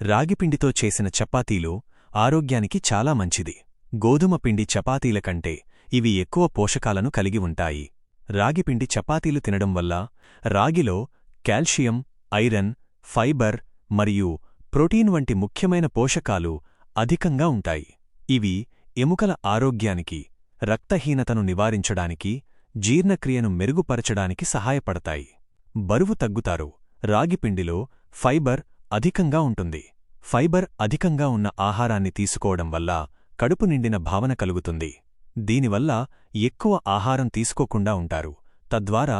రాగిపిండితో చేసిన చపాతీలు ఆరోగ్యానికి చాలా మంచిది. గోధుమ పిండి చపాతీల కంటే ఇవి ఎక్కువ పోషకాలను కలిగి ఉంటాయి. రాగిపిండి చపాతీలు తినడం వల్ల రాగిలో కాల్షియం ఐరన్ ఫైబర్ మరియు ప్రోటీన్ వంటి ముఖ్యమైన పోషకాలు అధికంగా ఉంటాయి. ఇవి ఎముకల ఆరోగ్యానికి రక్తహీనతను నివారించడానికి జీర్ణక్రియను మెరుగుపరచడానికి సహాయపడతాయి. బరువు తగ్గుతారు. రాగిపిండిలో ఫైబర్ అధికంగా ఉంటుంది. ఫైబర్ అధికంగా ఉన్న ఆహారాన్ని తీసుకోవడం వల్ల కడుపు నిండిన భావన కలుగుతుంది. దీనివల్ల ఎక్కువ ఆహారం తీసుకోకుండా ఉంటారు. తద్వారా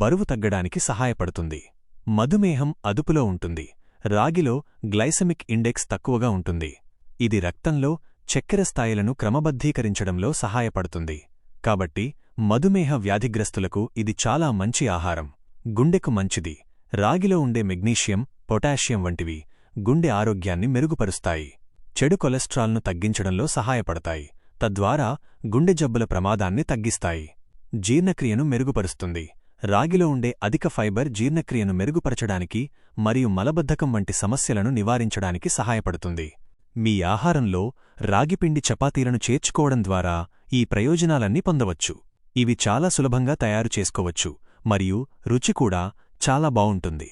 బరువు తగ్గడానికి సహాయపడుతుంది. మధుమేహం అదుపులో ఉంటుంది. రాగిలో గ్లైసమిక్ ఇండెక్స్ తక్కువగా ఉంటుంది. ఇది రక్తంలో చక్కెర స్థాయిలను క్రమబద్ధీకరించడంలో సహాయపడుతుంది. కాబట్టి మధుమేహ వ్యాధిగ్రస్తులకు ఇది చాలా మంచి ఆహారం. గుండెకు మంచిది. రాగిలో ఉండే మెగ్నీషియం పొటాషియం వంటివి గుండె ఆరోగ్యాన్ని మెరుగుపరుస్తాయి. చెడు కొలెస్ట్రాల్ను తగ్గించడంలో సహాయపడతాయి. తద్వారా గుండె జబ్బుల ప్రమాదాన్ని తగ్గిస్తాయి. జీర్ణక్రియను మెరుగుపరుస్తుంది. రాగిలో ఉండే అధిక ఫైబర్ జీర్ణక్రియను మెరుగుపరచడానికి మరియు మలబద్ధకం వంటి సమస్యలను నివారించడానికి సహాయపడుతుంది. మీ ఆహారంలో రాగిపిండి చపాతీలను చేర్చుకోవడం ద్వారా ఈ ప్రయోజనాలన్నీ పొందవచ్చు. ఇవి చాలా సులభంగా తయారు చేసుకోవచ్చు మరియు రుచి కూడా చాలా బావుంటుంది